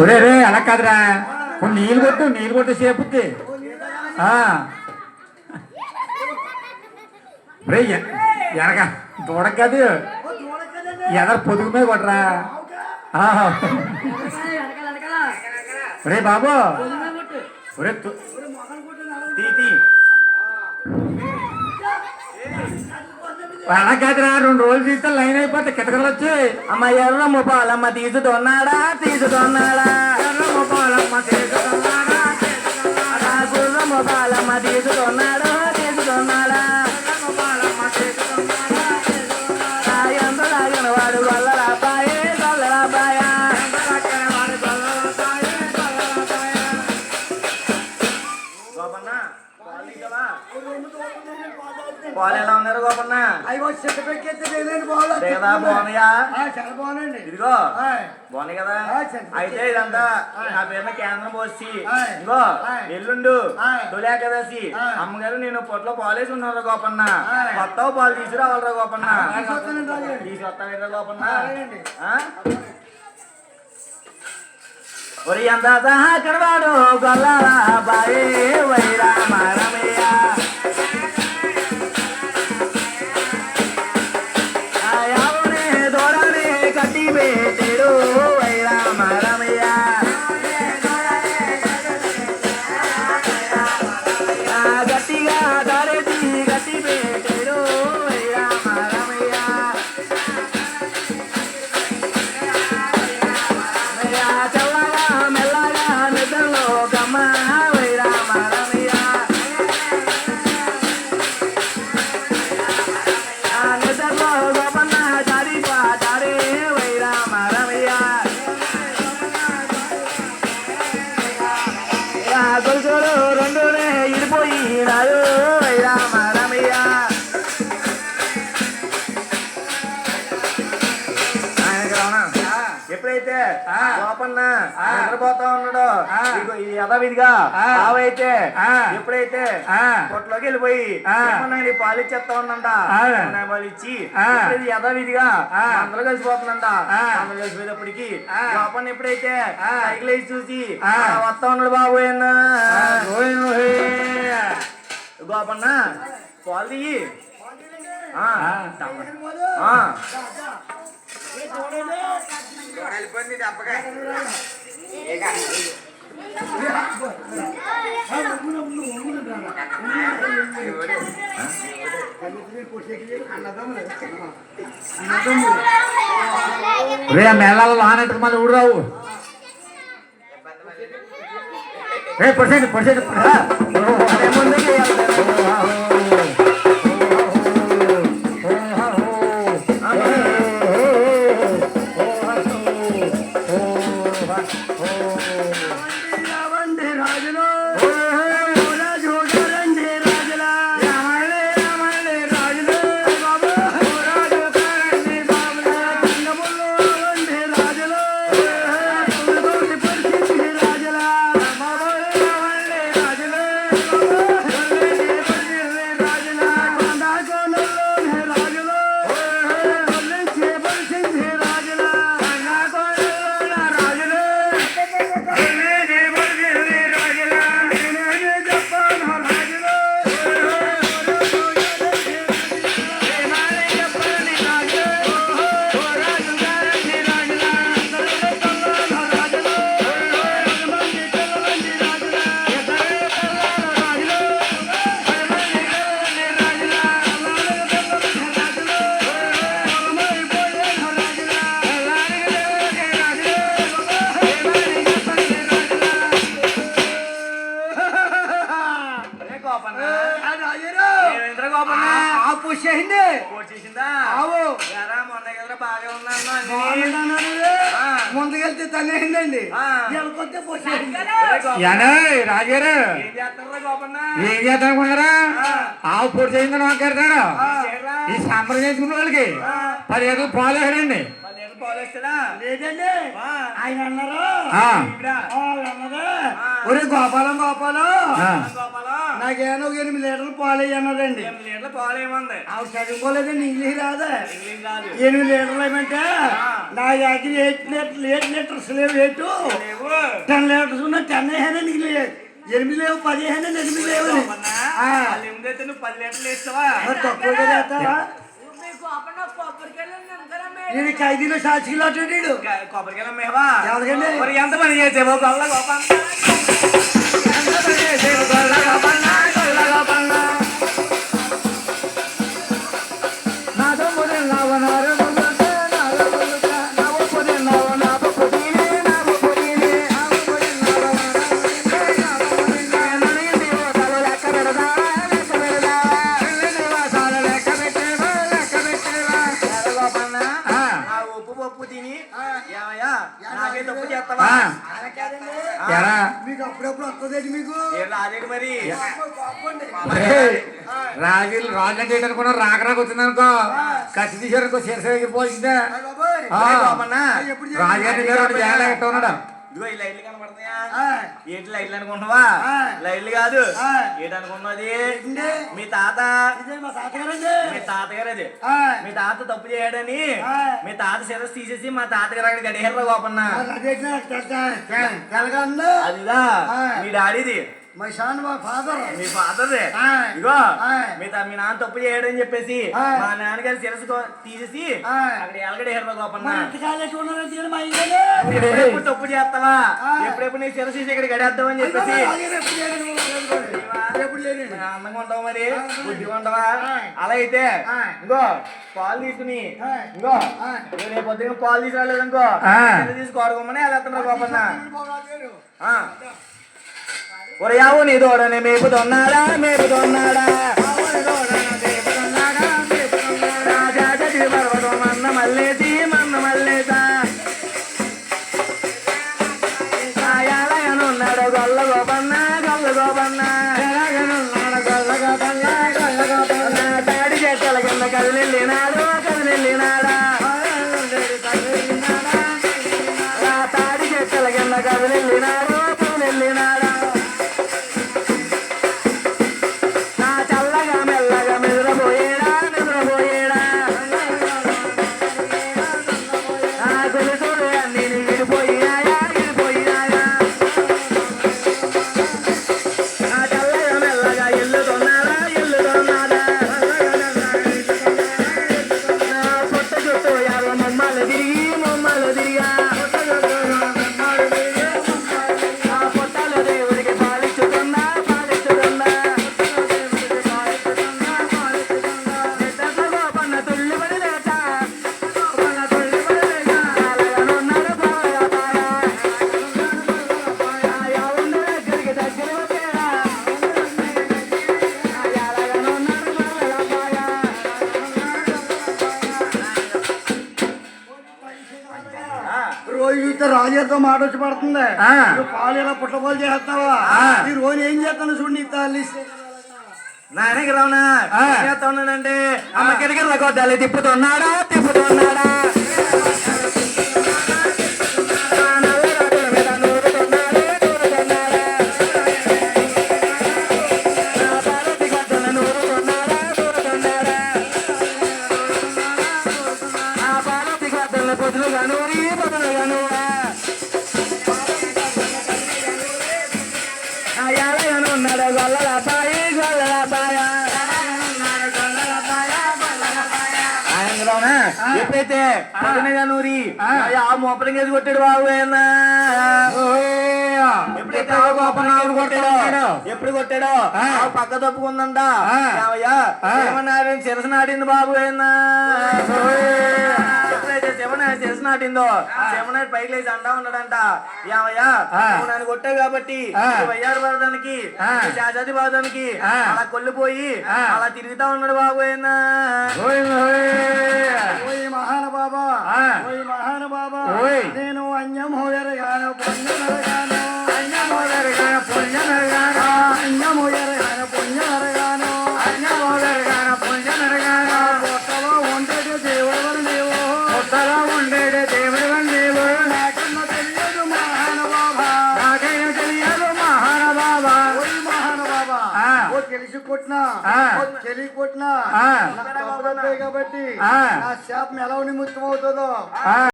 ఒరే రే అలా కాదురా. కొన్ని నీళ్ళు కొట్టు నీళ్ళు కొట్టు సేపుకి. రే ఎనక దూడ కాదు. ఎదర పొదుగు మీద కొట్టరా. ఒరే బాబు. ఒరే తు- తీ రెండు రోజులు తీస్తే లైన్ అయిపోతే కిటకలు వచ్చి అమ్మ ఎర్ర ముపాలమ్మ తీసుకున్నాడా? తీసుకున్నాడా? ఎర్ర ముఖాలమ్మ తీసుకున్నాడా, తీసుకున్నాడా. గుర్ర ముపాలమ్మ తీసుకున్నాడా? తీసుకున్నాడా? అయ్యో చెట్టు బాగున్నాయా చాలా బాగున్నాయండి ఇదిగో. బాగున్నాయి కదా. అయితే ఇదంతా నా పేరున కేంద్రం పోసి. ఇదిగో. ఎల్లుండు. తొలి ఏకాదశి. అమ్మగారు నేను పొట్లో పాలేసి ఉన్నారు గోపన్న. కొత్త పాలు తీసుకురావాలరా గోపన్న. తీసుకొస్తావేరా గోపన్న? ఒరి ఎంత సహకరవాడు గొల్లారా బాయే వైరా మారమయ్య ఆ. గోపన్న. నిద్రపోతా ఉన్నాడో యథావిధిగా. ఆవైతే. ఎప్పుడైతే. కొట్లోకి వెళ్ళిపోయి. ఏమన్నా పాలు ఇచ్చేస్తా. ఏమన్నా పాలు ఇచ్చి యథావిధిగా. అందరూ కలిసిపోతుందంట. అందరూ కలిసిపోయేటప్పటికి ఆ. గోపన్న ఎప్పుడైతే. సైకిల్ వేసి చూసి వస్తా ఉన్నాడు బాబు. గోపన్న పాలు తీయి ఆ. ఆ. రే మెల్లాల లానట్టు మళ్ళీ ఊడరావు రే పర్సెంట్ పర్సెంట్ బాగున్నానండి. ఆ. ముందుకెళ్తే యానే రాజారు? ఏం చేస్తారా గోపన్న ఏం చేద్దాం అనుకున్నారా ఆవు పొడి చేయిందని మాట్లాడతాడు చేయరా? ఈ సంబరం చేసుకున్న వాళ్ళకి పది ఏళ్ళు పాలు పాలేస్తాడా లేదండి. ఆయన అన్నారు? ఒరే గోపాలం గోపాలం. గోపాలా నాకేమో ఒక ఎనిమిది లీటర్లు పాలు అన్నారండి ఎనిమిది లీటర్ల పాలు ఏమంది ఆవిడ చదువుకోలేదండి ఇంగ్లీష్ రాదా? ఇంగ్లీష్ కాదు. ఎనిమిది లీటర్లు ఏమంటే నా దగ్గర ఎయిట్ లీటర్ ఎయిట్ లీటర్స్ లేవు ఎయిట్. టెన్ లీటర్స్ ఉన్న టెన్ నీకు లేదు ఎనిమిది లేవు పది ఎనిమిది లేవు. ఎనిమిది పది లీటర్లు వేస్తావా? కొబ్బరికాయలు నమ్మకరా నేను ఖైదీలో సాక్షిలో కొబ్బరికాయలు మేవా ఎంత పని చేసేవో గొల్ల రాజు అంటే ఏంటనుకున్నా రాక రాక వచ్చిందనుకో కత్తి తీసారనుకో గోపన్న ఎప్పుడు రాజుగారి గారు జాగ్రత్త ఉన్నాడు ఇదిగో ఈ లైట్లు కనపడుతున్నాయా ఆ, ఏంటి లైట్లు అనుకుంటున్నావా. లైట్లు కాదు. ఏంటి అనుకున్నది ఏంటి? మీ తాత ఇదే మా తాతగారు అది ఆ, మీ తాత తప్పు చేయడని. మీ తాత శిరస్సు తీసేసి మా తాతగారు అక్కడ గడియారు గోపన్న? అదిదా. మీ డాడీది మై సాన్ మా ఫాదర్ మీ ఫాదర్దే ఆ. ఇగో. మీ మీ నాన్న తప్పు చేయడని చెప్పేసి. మా నాన్నగారి శిరస్సు కో- తీసేసి. అక్కడ గోపన్న మా ఇంట్లోనే. ఎప్పుడెప్పుడు తప్పు చేస్తావా. ఎప్పుడెప్పుడు నీ శిరస్సు తీసి ఇక్కడ గడేద్దామని చెప్పేసి అందంగా ఉంటావు మరి బుద్ధిగా ఉంటావా అలా అయితే. ఇంకో పాలు తీసుకుని. ఇంకో రేపు పొద్దున్న పాలు తీసుకురాలేదు ఇంకో ఆ. తీసి కోరుకోమని అలా ఎత్తున్నారు గోపన్న బాగాలేరు. ఆ. ఒరయావు నీ దూడని మేపుతున్నాడా మేపుతున్నాడా రాజా గది రాజుతో మాట వచ్చి పడుతుంది. పాలు ఇలా పుట్టపాలు చేస్తావా. ఈ రోజు ఏం చేస్తాను చూడు నీ తల్లి. నాయనకి రావునా? చేస్తా ఉన్నానంటే అమ్మ కిటకిల కొట్టాలి తిప్పుతున్నాడా? తిప్పుతున్నాడా? ఆ నల్ల రాజుల ఎప్పుడైతే నూరి. ఆ. మోపరం కేసి కొట్టాడు బాబు ఎప్పుడైతే ఆ కొట్టాడో ఎప్పుడు కొట్టాడో? పక్క తప్పుకుందంట. ఆ. ఏమయ్యా? ఆ. ఏమన్నారు శిరస నాటింది బాబు ఆయన ఎప్పుడైతే శివన శిరస నాటిందో శివనాటి పైకి లేచి అంటా ఉన్నాడంట. నువ్వు నన్ను కొట్టావు కాబట్టి వయ్యారు ఆ. శాజాతి పడడానికి ఆ. అలా కొల్లిపోయి. అలా తిరుగుతా ఉన్నాడు బాబు మహానుభావా ఆ. ఓయ్ మహానుభావా ఓయ్. నేను అన్యం అన్యమోయరగాను పుణ్యమరగాను కొట్టినా ఆ. చెలి కొట్టినా ఆ. నాకు తప్పులు అవుతాయి కాబట్టి ఆ. శాపం ఎలా నిమిత్తం అవుతుందో